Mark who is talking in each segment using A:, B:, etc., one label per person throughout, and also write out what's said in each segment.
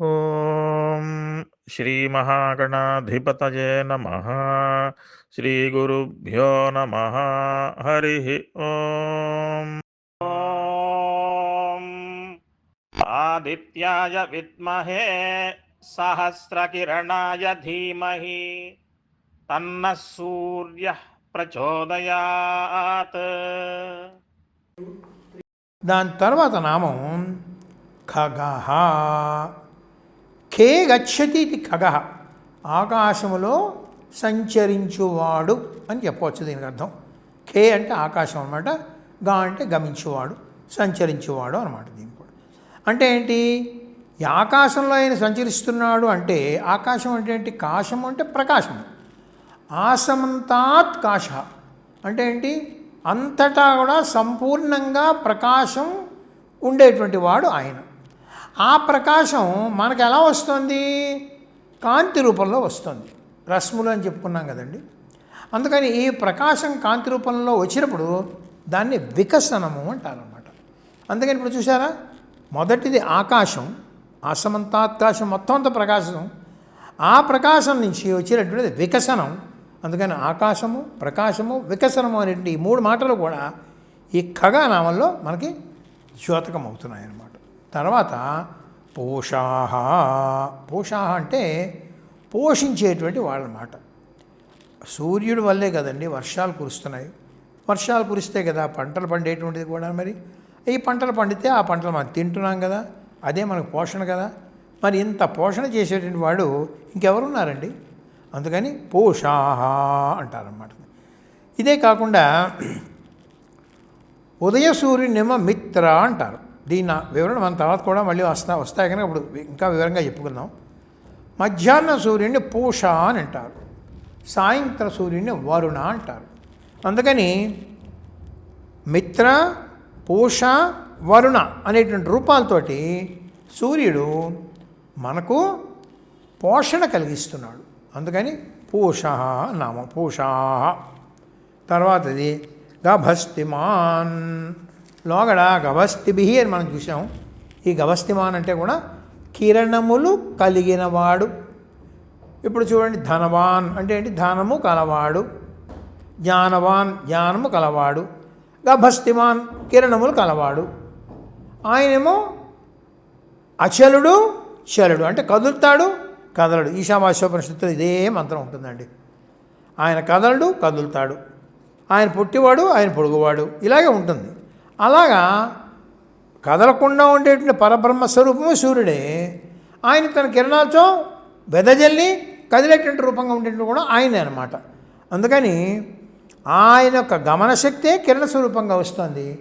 A: ఓం శ్రీ మహాగణాధిపతయే నమ. శ్రీ గురుభ్యో నమ. హరి ఓం. ఓం. ఆదిత్యాయ విద్మహే సహస్రకిరణాయ ధీమహి. తన్న సూర్య ప్రచోదయాత్.
B: దాని తర్వాత నామం ఖగహ. ఖే గచ్చతి ఇది ఖగ. ఆకాశములో సంచరించువాడు అని చెప్పవచ్చు దీనికి అర్థం. ఖే అంటే ఆకాశం అనమాట గా అంటే గమించువాడు సంచరించువాడు అనమాట దీనికి కూడా. అంటే ఏంటి? ఈ ఆకాశంలో ఆయన సంచరిస్తున్నాడు అంటే ఆకాశం అంటే ఏంటి? కాశం అంటే ప్రకాశం ఆసమంతాత్ కాశ. అంటే ఏంటి? అంతటా కూడా సంపూర్ణంగా ప్రకాశం ఉండేటువంటి వాడు ఆయన. ఆ ప్రకాశం మనకు ఎలా వస్తుంది? కాంతి రూపంలో వస్తుంది. రశ్ములు అని చెప్పుకున్నాం కదండి. అందుకని ఈ ప్రకాశం కాంతి రూపంలో వచ్చినప్పుడు దాన్ని వికసనము అంటారనమాట అందుకని ఇప్పుడు చూసారా మొదటిది ఆకాశం అసమంతాకాశం మొత్తం అంత ప్రకాశం. ఆ ప్రకాశం నుంచి వచ్చినటువంటిది వికసనం. అందుకని ఆకాశము ప్రకాశము వికసనము అనేటువంటి ఈ మూడు మాటలు కూడా ఈ ఖగా నామంలో మనకి ద్యోతకం అవుతున్నాయి అన్నమాట తర్వాత పోషాహ. పోషాహ అంటే పోషించేటువంటి వాళ్ళమాట సూర్యుడు వల్లే కదండి వర్షాలు కురుస్తున్నాయి. వర్షాలు కురిస్తే కదా పంటలు పండేటువంటిది కూడా మరి. ఈ పంటలు పండితే ఆ పంటలు మనం తింటున్నాం కదా అదే మనకు పోషణ కదా. మరి ఇంత పోషణ చేసేటువంటి వాడు ఇంకెవరున్నారండి? అందుకని పోషాహ అంటారన్నమాట. ఇదే కాకుండా ఉదయ సూర్యునేమో మిత్ర అంటారు. దీని వివరణ మన తర్వాత కూడా మళ్ళీ వస్తా వస్తాయి కనుక ఇప్పుడు ఇంకా వివరంగా చెప్పుకుందాం. మధ్యాహ్న సూర్యుడిని పూష అని అంటారు. సాయంత్ర సూర్యుడిని వరుణ అంటారు. అందుకని మిత్ర పూష వరుణ అనేటువంటి రూపాలతోటి సూర్యుడు మనకు పోషణ కలిగిస్తున్నాడు. అందుకని పూష నామ. పూషా. తర్వాతది గభస్తిమాన్. లోగడ గభస్తిభి అని మనం చూసాం ఈ గభస్తిమాన్ అంటే కూడా కిరణములు కలిగినవాడు ఇప్పుడు చూడండి ధనవాన్ అంటే ఏంటి? ధనము కలవాడు. జ్ఞానవాన్ జ్ఞానము కలవాడు. గభస్తిమాన్ కిరణములు కలవాడు. ఆయనేమో అచలుడు చలుడు అంటే కదులుతాడు కదలడు. ఈశావాస్యోపనిషత్తులో ఇదే మంత్రం ఉంటుందండి. ఆయన కదలడు కదులుతాడు. ఆయన పుట్టివాడు ఆయన పొడుగువాడు. ఇలాగే ఉంటుంది. అలాగా కదలకుండా ఉండేటువంటి పరబ్రహ్మ స్వరూపము సూర్యుడే. ఆయన తన కిరణాలతో వెదజల్లి కదిలేటువంటి రూపంగా ఉండేటువంటి కూడా ఆయనే అనమాట అందుకని ఆయన యొక్క గమనశక్తే కిరణ స్వరూపంగా వస్తుంది.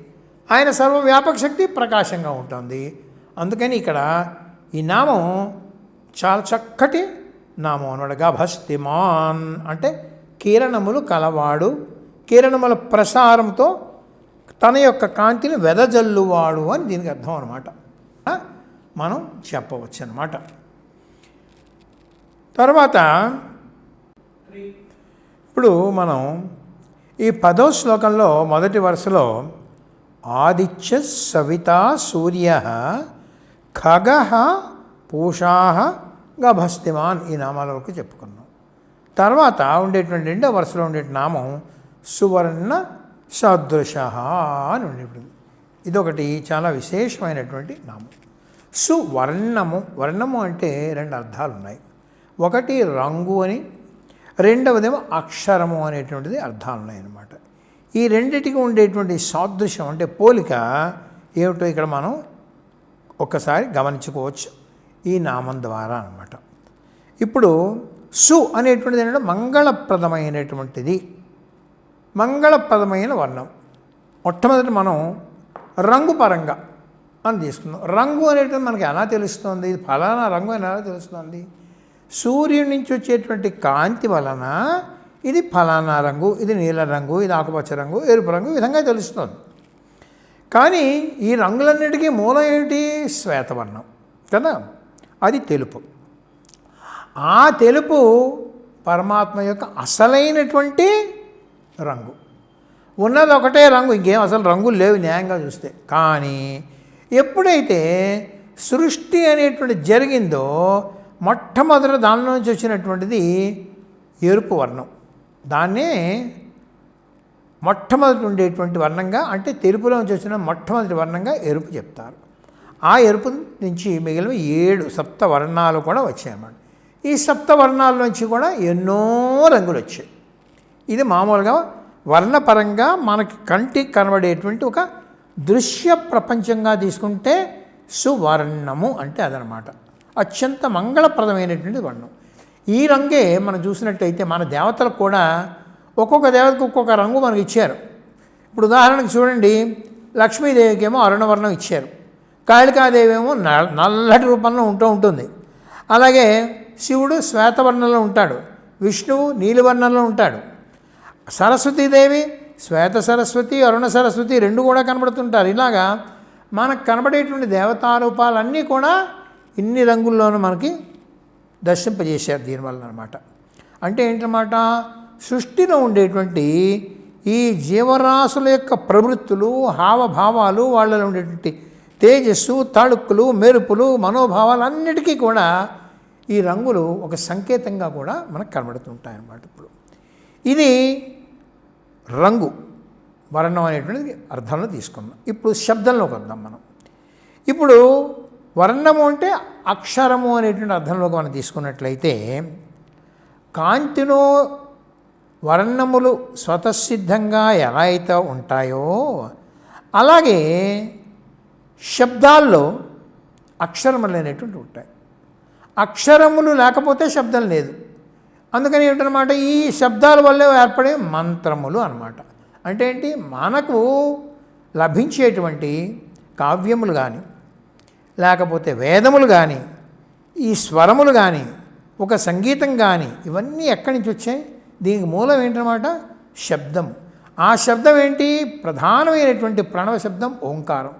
B: ఆయన సర్వవ్యాపక శక్తి ప్రకాశంగా ఉంటుంది. అందుకని ఇక్కడ ఈ నామం చాలా చక్కటి నామం అనమాట గభస్తిమాన్ అంటే కిరణములు కలవాడు. కిరణముల ప్రసారంతో తన యొక్క కాంతిని వెదజల్లువాడు అని దీనికి అర్థం అనమాట మనం చెప్పవచ్చు అనమాట తర్వాత ఇప్పుడు మనం ఈ పదో శ్లోకంలో మొదటి వరుసలో ఆదిత్య సవిత సూర్య ఖగ పూషా గభస్తిమాన్ ఈ నామాల వరకు చెప్పుకున్నాం. తర్వాత ఉండేటువంటి రెండో వరుసలో ఉండే నామం సువర్ణ సదృశ అని ఉండేటువంటి ఇదొకటి చాలా విశేషమైనటువంటి నామం. సువర్ణము వర్ణము అంటే రెండు అర్థాలు ఉన్నాయి. ఒకటి రంగు అని రెండవదేమో అక్షరము అనేటువంటిది అర్థాలు ఉన్నాయన్నమాట. ఈ రెండిటికి ఉండేటువంటి సాదృశ్యం అంటే పోలిక ఏమిటో ఇక్కడ మనం ఒక్కసారి గమనించుకోవచ్చు ఈ నామం ద్వారా అనమాట ఇప్పుడు సు అనేటువంటిది ఏంటంటే మంగళప్రదమైనటువంటిది. మంగళప్రదమైన వర్ణం. మొట్టమొదటి మనం రంగు పరంగా అని తీసుకుందాం. రంగు అనేటువంటి మనకి ఎలా తెలుస్తుంది? ఇది ఫలానా రంగు అని ఎలా తెలుస్తుంది? సూర్యుడి నుంచి వచ్చేటువంటి కాంతి వలన ఇది ఫలానా రంగు ఇది నీల రంగు ఇది ఆకుపచ్చ రంగు ఎరుపు రంగు ఈ విధంగా తెలుస్తుంది. కానీ ఈ రంగులన్నిటికీ మూలం ఏమిటి? శ్వేతవర్ణం. కదా? అది తెలుపు. ఆ తెలుపు పరమాత్మ యొక్క అసలైనటువంటి రంగు. ఉన్నది ఒకటే రంగు ఇంకేం అసలు రంగులు లేవు న్యాయంగా చూస్తే. కానీ ఎప్పుడైతే సృష్టి అనేటువంటి జరిగిందో మొట్టమొదట దాని నుంచి వచ్చినటువంటిది ఎరుపు వర్ణం. దాన్నే మొట్టమొదటి ఉండేటువంటి వర్ణంగా అంటే తెలుపులో నుంచి వచ్చిన మొట్టమొదటి వర్ణంగా ఎరుపు చెప్తారు. ఆ ఎరుపు నుంచి మిగిలిన ఏడు సప్త వర్ణాలు కూడా వచ్చాయన్నమాట. ఈ సప్త వర్ణాల నుంచి కూడా ఎన్నో రంగులు వచ్చాయి. ఇది మామూలుగా వర్ణపరంగా మనకి కంటికి కనబడేటువంటి ఒక దృశ్య ప్రపంచంగా తీసుకుంటే సువర్ణము అంటే అదనమాట. అత్యంత మంగళప్రదమైనటువంటి వర్ణం. ఈ రంగే మనం చూసినట్టయితే మన దేవతలకు కూడా ఒక్కొక్క దేవతకు ఒక్కొక్క రంగు మనకి ఇచ్చారు. ఇప్పుడు ఉదాహరణకు చూడండి లక్ష్మీదేవికి ఏమో అరుణవర్ణం ఇచ్చారు. కాళికాదేవి ఏమో నల్లటి రూపంలో ఉంటూ ఉంటుంది. అలాగే శివుడు శ్వేతవర్ణంలో ఉంటాడు. విష్ణువు నీలివర్ణంలో ఉంటాడు. సరస్వతీదేవి శ్వేత సరస్వతి అరుణ సరస్వతి రెండు కూడా కనబడుతుంటారు. ఇలాగా మనకు కనబడేటువంటి దేవతారూపాలన్నీ కూడా ఇన్ని రంగుల్లోనూ మనకి దర్శింపజేశారు దీనివల్ల అనమాట అంటే ఏంటన్నమాట? సృష్టిలో ఉండేటువంటి ఈ జీవరాశుల యొక్క ప్రవృత్తులు హావభావాలు వాళ్ళలో ఉండేటువంటి తేజస్సు తళుక్కులు మెరుపులు మనోభావాలు అన్నిటికీ కూడా ఈ రంగులు ఒక సంకేతంగా కూడా మనకు కనబడుతుంటాయి అన్నమాట ఇప్పుడు. ఇది రంగు వర్ణం అనేటువంటిది అర్థంలో తీసుకున్నాం. ఇప్పుడు శబ్దంలోకి వద్దాం మనం. ఇప్పుడు వర్ణము అంటే అక్షరము అనేటువంటి అర్థంలోకి మనం తీసుకున్నట్లయితే కాంతిలో వర్ణములు స్వతసిద్ధంగా ఎలా అయితే ఉంటాయో అలాగే శబ్దాల్లో అక్షరములు అనేటువంటి ఉంటాయి. అక్షరములు లేకపోతే శబ్దం లేదు. అందుకని ఏంటనమాట ఈ శబ్దాల వల్లే ఏర్పడే మంత్రములు అనమాట అంటే ఏంటి? మనకు లభించేటువంటి కావ్యములు కానీ లేకపోతే వేదములు కానీ ఈ స్వరములు కానీ ఒక సంగీతం కానీ ఇవన్నీ ఎక్కడి నుంచి వచ్చాయి? దీనికి మూలం ఏంటనమాట? శబ్దం. ఆ శబ్దం ఏంటి? ప్రధానమైనటువంటి ప్రణవ శబ్దం ఓంకారం.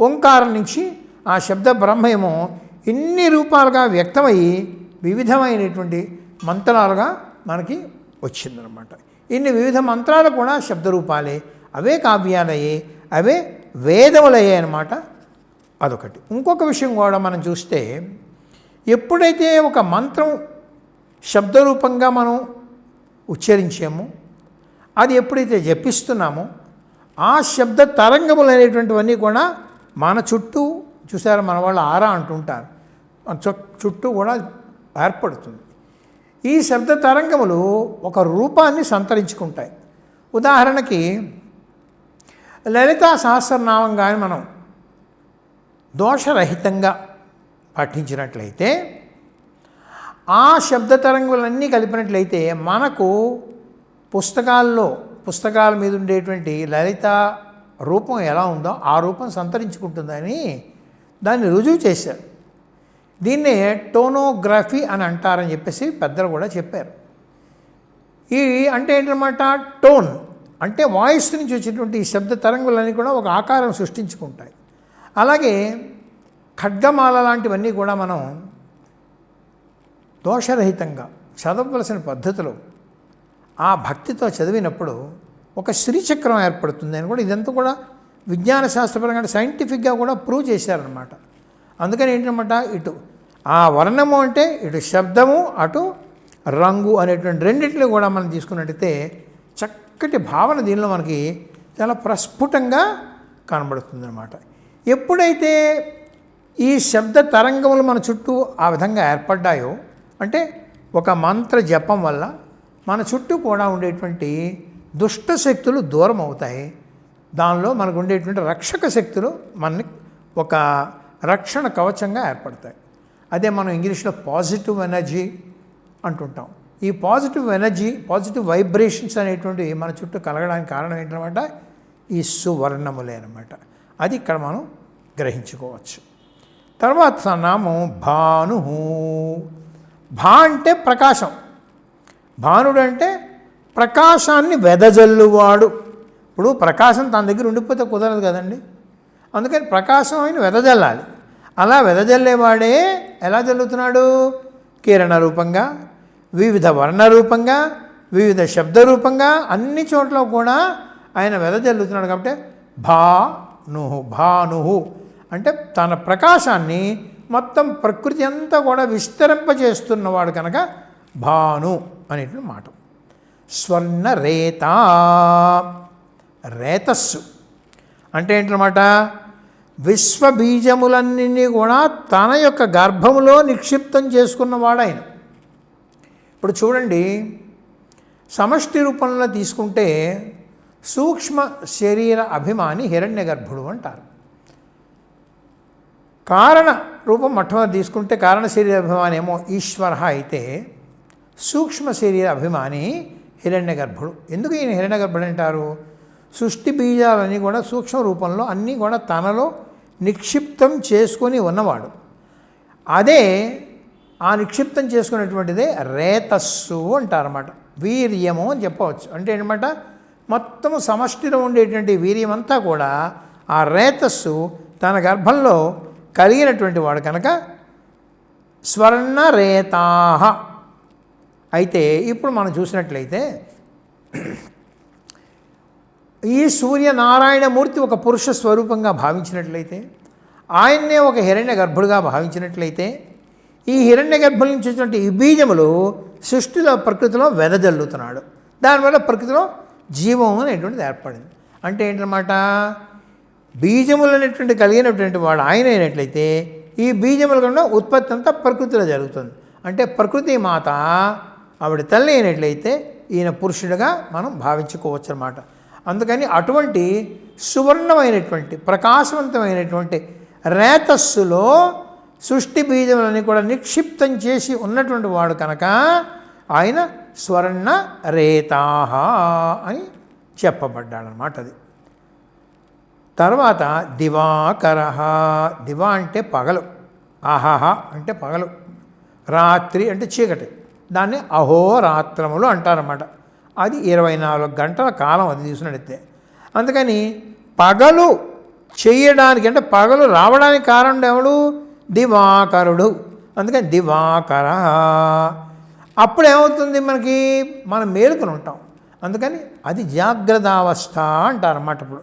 B: ఓంకారం నుంచి ఆ శబ్ద బ్రహ్మేమో ఇన్ని రూపాలుగా వ్యక్తమయ్యి వివిధమైనటువంటి మంత్రాలుగా మనకి వచ్చిందనమాట ఇన్ని వివిధ మంత్రాలు కూడా శబ్దరూపాలే అవే కావ్యాలయ్యే అవే వేదములయ్యాయి అన్నమాట అదొకటి. ఇంకొక విషయం కూడా మనం చూస్తే ఎప్పుడైతే ఒక మంత్రం శబ్దరూపంగా మనం ఉచ్చరించామో అది ఎప్పుడైతే జపిస్తున్నామో ఆ శబ్ద తరంగములు అనేటువంటివన్నీ కూడా మన చుట్టూ చూసారా మన వాళ్ళు ఆరా అంటుంటారు. మన చుట్టూ కూడా ఏర్పడుతుంది. ఈ శబ్ద తరంగములు ఒక రూపాన్ని సంతరించుకుంటాయి. ఉదాహరణకి లలితా సహస్రనామం కానీ మనం దోషరహితంగా పఠించినట్లయితే ఆ శబ్ద తరంగులన్నీ కలిపినట్లయితే మనకు పుస్తకాల్లో పుస్తకాల మీద ఉండేటువంటి లలిత రూపం ఎలా ఉందో ఆ రూపం సంతరించుకుంటుందని దాన్ని రుజువు చేశారు. దీన్నే టోనోగ్రఫీ అని అంటారని చెప్పేసి పెద్దలు కూడా చెప్పారు. ఈ అంటే ఏంటన్నమాట? టోన్ అంటే వాయిస్ నుంచి వచ్చేటువంటి ఈ శబ్ద తరంగులన్నీ కూడా ఒక ఆకారం సృష్టించుకుంటాయి. అలాగే ఖడ్గమాల లాంటివన్నీ కూడా మనం దోషరహితంగా చదవవలసిన పద్ధతిలో ఆ భక్తితో చదివినప్పుడు ఒక శ్రీచక్రం ఏర్పడుతుంది అని కూడా ఇదంతా కూడా విజ్ఞాన శాస్త్రపరంగా సైంటిఫిక్గా కూడా ప్రూవ్ చేశారనమాట అందుకని ఏంటన్నమాట? ఇటు ఆ వర్ణము అంటే ఇటు శబ్దము అటు రంగు అనేటువంటి రెండింటిని కూడా మనం తీసుకున్నట్టయితే చక్కటి భావన దీనిలో మనకి చాలా ప్రస్ఫుటంగా కనబడుతుందన్నమాట. ఎప్పుడైతే ఈ శబ్ద తరంగములు మన చుట్టూ ఆ విధంగా ఏర్పడ్డాయో అంటే ఒక మంత్ర జపం వల్ల మన చుట్టూ కూడా ఉండేటువంటి దుష్ట శక్తులు దూరం అవుతాయి. దానిలో మనకు ఉండేటువంటి రక్షక శక్తులు మన ఒక రక్షణ కవచంగా ఏర్పడతాయి. అదే మనం ఇంగ్లీష్లో పాజిటివ్ ఎనర్జీ అంటుంటాం. ఈ పాజిటివ్ ఎనర్జీ పాజిటివ్ వైబ్రేషన్స్ అనేటువంటివి మన చుట్టూ కలగడానికి కారణం ఏంటనమాట? ఈ సువర్ణములే అనమాట అది ఇక్కడ మనం గ్రహించుకోవచ్చు. తర్వాత నామం భాను భా అంటే ప్రకాశం. భానుడు అంటే ప్రకాశాన్ని వెదజల్లువాడు. ఇప్పుడు ప్రకాశం తన దగ్గర ఉండిపోతే కుదరదు కదండి. అందుకని ప్రకాశం ఆయన వెదజల్లాలి. అలా వెదజల్లేవాడే ఎలా జల్లుతున్నాడు? కిరణ రూపంగా వివిధ వర్ణ రూపంగా వివిధ శబ్ద రూపంగా అన్ని చోట్ల కూడా ఆయన వెదజల్లుతున్నాడు కాబట్టి భానుహు భానుహు అంటే తన ప్రకాశాన్ని మొత్తం ప్రకృతి అంతా కూడా విస్తరింపజేస్తున్నవాడు కనుక భాను అనేటువంటి మాట. స్వర్ణ రేత రేతస్సు అంటే ఏంటన్నమాట విశ్వబీజములన్నీ కూడా తన యొక్క గర్భములో నిక్షిప్తం చేసుకున్నవాడు ఆయన ఇప్పుడు చూడండి సమష్టి రూపంలో తీసుకుంటే సూక్ష్మ శరీర అభిమాని హిరణ్య గర్భుడు అంటారు. కారణ రూపం మొట్టమొదటి తీసుకుంటే కారణ శరీర అభిమాని ఏమో ఈశ్వర అయితే సూక్ష్మ శరీర అభిమాని హిరణ్య గర్భుడు ఎందుకు ఈయన హిరణ్య గర్భుడు అంటారు? సృష్టి బీజాలన్నీ కూడా సూక్ష్మ రూపంలో అన్నీ కూడా తనలో నిక్షిప్తం చేసుకొని ఉన్నవాడు. అదే ఆ నిక్షిప్తం చేసుకున్నటువంటిదే రేతస్సు అంటారన్నమాట. వీర్యము అని చెప్పవచ్చు. అంటే ఏంటన్నమాట? మొత్తం సమష్టిలో ఉండేటువంటి వీర్యం అంతా కూడా ఆ రేతస్సు తన గర్భంలో కలిగినటువంటి వాడు కనుక స్వర్ణరేతాహ. అయితే ఇప్పుడు మనం చూసినట్లయితే ఈ సూర్యనారాయణమూర్తి ఒక పురుష స్వరూపంగా భావించినట్లయితే ఆయన్నే ఒక హిరణ్య గర్భుడుగా భావించినట్లయితే ఈ హిరణ్య గర్భుల నుంచి వచ్చినటువంటి ఈ బీజములు సృష్టిలో ప్రకృతిలో వెదజల్లుతున్నాడు. దానివల్ల ప్రకృతిలో జీవం అనేటువంటిది ఏర్పడింది. అంటే ఏంటన్నమాట? బీజములు అనేటువంటి కలిగినటువంటి వాడు ఆయన అయినట్లయితే ఈ బీజముల కన్నా ఉత్పత్తి అంతా ప్రకృతిలో జరుగుతుంది. అంటే ప్రకృతి మాత ఆవిడ తల్లి అయినట్లయితే ఈయన పురుషుడిగా మనం భావించుకోవచ్చు అనమాట అందుకని అటువంటి సువర్ణమైనటువంటి ప్రకాశవంతమైనటువంటి రేతస్సులో సృష్టి బీజములని కూడా నిక్షిప్తం చేసి ఉన్నటువంటి వాడు కనుక ఆయన స్వర్ణ రేతాహ అని చెప్పబడ్డాడనమాట అది. తర్వాత దివాకర దివా అంటే పగలు అహహ అంటే పగలు రాత్రి అంటే చీకటి దాన్ని అహోరాత్రములు అంటారన్నమాట. అది ఇరవై నాలుగు గంటల కాలం అది తీసుకున్నట్టే అందుకని పగలు చేయడానికి అంటే పగలు రావడానికి కారణం ఎవడు? దివాకరుడు. అందుకని దివాకర. అప్పుడు ఏమవుతుంది మనకి? మనం మేలుకొని ఉంటాం. అందుకని అది జాగ్రత్తావస్థ అంటారన్నమాట ఇప్పుడు.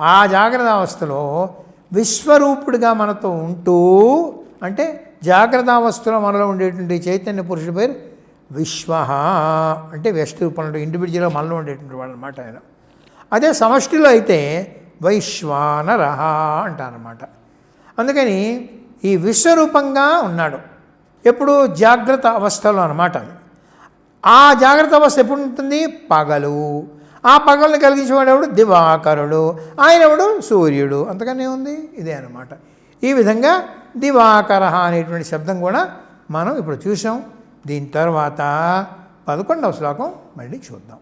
B: ఆ జాగ్రత్త అవస్థలో విశ్వరూపుడిగా మనతో ఉంటూ అంటే జాగ్రత్త అవస్థలో మనలో ఉండేటువంటి చైతన్య పురుషుడి పేరు విశ్వ అంటే వ్యష్టి రూపంలో ఇండివిజువల్గా మనలో ఉండేటువంటి వాడు అనమాట ఆయన. అదే సమష్టిలో అయితే వైశ్వానరహ అంటారనమాట అందుకని ఈ విశ్వరూపంగా ఉన్నాడు. ఎప్పుడు జాగ్రత్త అవస్థలో అనమాట ఆ జాగ్రత్త అవస్థ ఎప్పుడు ఉంటుంది? పగలు. ఆ పగల్ని కలిగించేవాడు ఎవడు? దివాకరుడు. ఆయన ఎవడు? సూర్యుడు. అంతకనే ఉంది ఇదే అనమాట ఈ విధంగా దివాకర అనేటువంటి శబ్దం కూడా మనం ఇప్పుడు చూసాం దీని తర్వాత పదకొండవ శ్లోకం మళ్ళీ చూద్దాం.